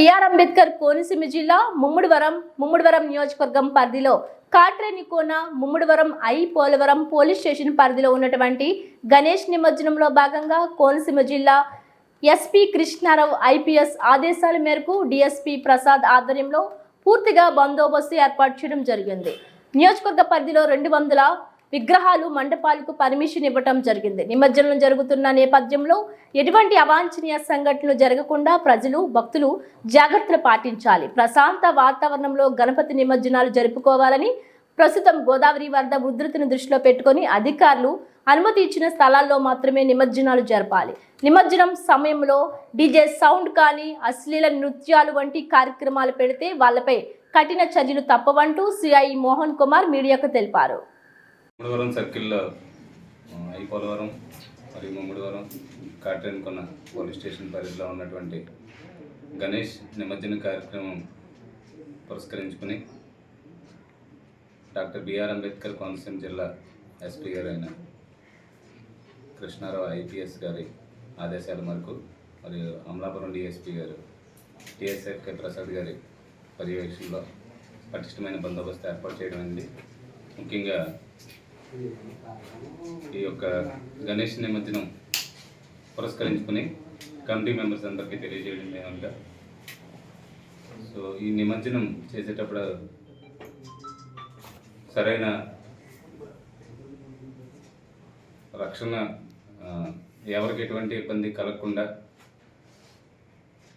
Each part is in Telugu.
బిఆర్ అంబేద్కర్ కోనసీమ జిల్లా ముమ్మిడివరం ముమ్మిడివరం నియోజకవర్గం పరిధిలో Katrenikona Mummidivaram I Polavaram police station పరిధిలో ఉన్నటువంటి గణేష్ నిమజ్జనంలో భాగంగా కోనసీమ జిల్లా ఎస్పీ కృష్ణారావు ఐపీఎస్ ఆదేశాల మేరకు డిఎస్పీ ప్రసాద్ ఆధ్వర్యంలో పూర్తిగా బందోబస్తు ఏర్పాటు చేయడం జరిగింది. నియోజకవర్గ పరిధిలో రెండు వందల విగ్రహాలు మండపాలకు పర్మిషన్ ఇవ్వటం జరిగింది. నిమజ్జనం జరుగుతున్న నేపథ్యంలో ఎటువంటి అవాంఛనీయ సంఘటనలు జరగకుండా ప్రజలు భక్తులు జాగ్రత్తలు పాటించాలి. ప్రశాంత వాతావరణంలో గణపతి నిమజ్జనాలు జరుపుకోవాలని ప్రస్తుతం గోదావరి వరద ఉధృతిని దృష్టిలో పెట్టుకొని అధికారులు అనుమతి ఇచ్చిన స్థలాల్లో మాత్రమే నిమజ్జనాలు జరపాలి. నిమజ్జనం సమయంలో డీజే సౌండ్ కానీ అశ్లీల నృత్యాలు వంటి కార్యక్రమాలు పెడితే వాళ్ళపై కఠిన చర్యలు తప్పవంటూ సిఐ మోహన్ కుమార్ మీడియాకు తెలిపారు. ముమ్మడివరం సర్కిల్లో ఆ, ఐ పోలవరం మరియు ముమ్మడివరం కాట్రేనుకున్న పోలీస్ స్టేషన్ పరిధిలో ఉన్నటువంటి గణేష్ నిమజ్జన కార్యక్రమం పురస్కరించుకుని డాక్టర్ బిఆర్ అంబేద్కర్ కోనసీమ జిల్లా ఎస్పీ గారు అయిన కృష్ణారావు ఐపీఎస్ గారి ఆదేశాల మేరకు మరియు అమలాపురం డిఎస్పీ గారు టిఎస్ఎఫ్కే ప్రసాద్ గారి పర్యవేక్షణలో పటిష్టమైన బందోబస్తు ఏర్పాటు చేయడం అనేది ముఖ్యంగా ఈ యొక్క గణేష్ నిమజ్జనం పురస్కరించుకుని కమిటీ మెంబర్స్ అందరికీ తెలియజేయడం ఏమనగా సో ఈ నిమజ్జనం చేసేటప్పుడు సరైన రక్షణ ఎవరికి ఎటువంటి ఇబ్బంది కలగకుండా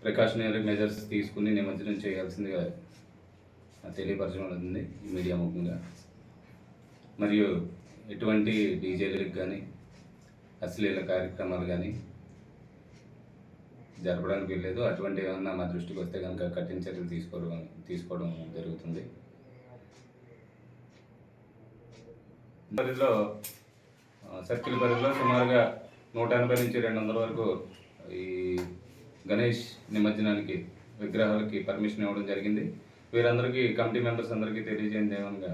ప్రికాషనరీ మెజర్స్ తీసుకుని నిమజ్జనం చేయాల్సిందిగా తెలియపరచడం ఉంది ఈ మీడియా ముఖ్యంగా మరియు ఎటువంటి డీజేలకు కానీ అశ్లీల కార్యక్రమాలు కానీ జరపడానికి వెళ్ళలేదు అటువంటి ఏమన్నా మా దృష్టికి వస్తే కనుక కఠిన చర్యలు తీసుకోవడం తీసుకోవడం జరుగుతుంది. పరిధిలో సర్కిల్ పరిధిలో సుమారుగా నూట ఎనభై నుంచి రెండు వందల వరకు ఈ గణేష్ నిమజ్జనానికి విగ్రహాలకి పర్మిషన్ ఇవ్వడం జరిగింది. వీరందరికీ కమిటీ మెంబర్స్ అందరికీ తెలియజేయండి. ఏమనగా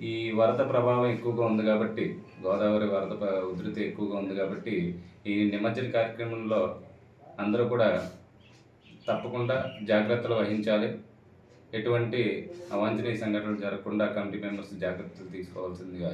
ఈ వరద ప్రభావం ఎక్కువగా ఉంది కాబట్టి గోదావరి వరద ఉధృతి ఎక్కువగా ఉంది కాబట్టి ఈ నిమజ్జన కార్యక్రమంలో అందరూ కూడా తప్పకుండా జాగ్రత్తలు వహించాలి. ఎటువంటి అవాంఛనీయ సంఘటనలు జరగకుండా కమిటీ మెంబర్స్ జాగ్రత్తలు తీసుకోవాల్సిందిగా